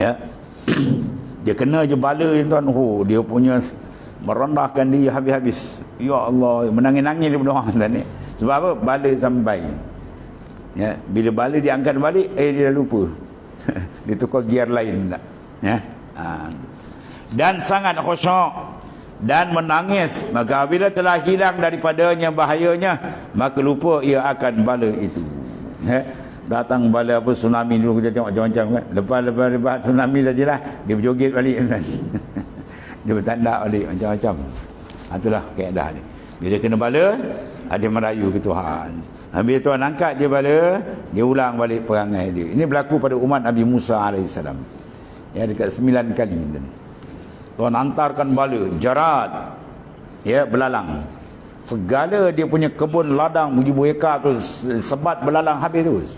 Ya. dia kena je bala tuan. Oh, dia punya merendahkan diri habis-habis. Ya Allah, menangis-nangis dia berdoa tuan ni. Sebab apa? Bala sampai. Ya, bila bala diangkat balik, eh dia dah lupa. dia tukar gear lain pula. Ya. Ha. Dan sangat khusyuk dan menangis maka bila telah hilang daripadanya bahayanya maka lupa ia akan bala itu ya. Datang bala apa tsunami dulu kita tengok macam-macam kan. Lepas lepas lepas tsunami saja lah dia berjoget balik. Kan dia bertanda balik macam-macam. Ha, itulah keadaan ni bila kena bala ada merayu ke Tuhan. Ha, bila Tuhan angkat dia bala dia ulang balik perangai dia. Ini berlaku pada umat Nabi Musa AS ya dekat sembilan kali Tuhan hantarkan bala, jarat, ya belalang. Segala dia punya kebun ladang beribu ekar tu sebat belalang habis terus.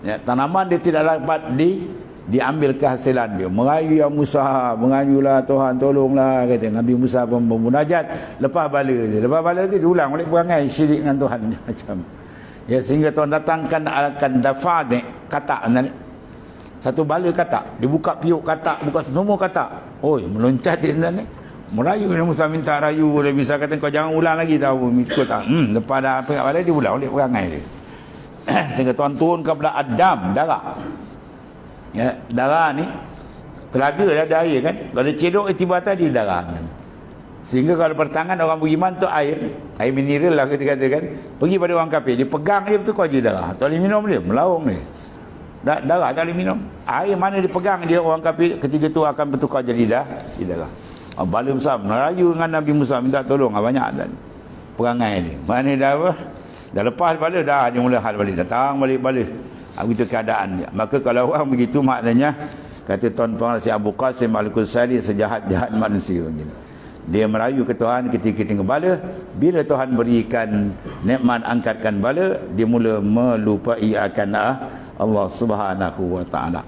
Ya, tanaman dia tidak dapat di diambil kehasilan dia. Merayu ya Musa, merayulah Tuhan tolonglah kata Nabi Musa pun bermunajat lepas bala dia. Lepas bala dia diulang balik perangai syirik dengan Tuhan macam. Ya sehingga Tuhan datangkan akan dafa ni kata satu bala katak. Dia buka piuk katak. Buka semua katak. Oi, meloncat di sana ni. Merayu dia Musa minta rayu. Dia bisa kata kau jangan ulang lagi tahu. Mikul tak. Hmm, lepas dah apa kat dia ulang balik perangai dia. Sehingga tuan turun kepada Adam, darah. Ya, darah ni telaga dah ada air kan. Kalau dia cedok tiba atas dia darah kan. Sehingga kalau pertangan orang beriman tu air, air mineral lah kita katakan, pergi pada orang kafir, dia pegang dia betul kau darah. Tak boleh minum dia, melaung dia darah tak boleh minum air mana dipegang dia orang kafir ketika tu akan bertukar jadi dah jadi darah oh, bala besar merayu dengan Nabi Musa minta tolong ah, banyak dan perangai dia mana dah apa dah lepas bala dah dia mula hal balik. Datang balik bala ah, begitu keadaan. Dia maka kalau orang begitu maknanya kata Tuan Pengarasi Abu Qasim Al-Qusari sejahat-jahat manusia begini. Dia merayu ke Tuhan ketika bala bila Tuhan berikan nikmat angkatkan bala dia mula melupai akan ah, Allah Subhanahu wa taala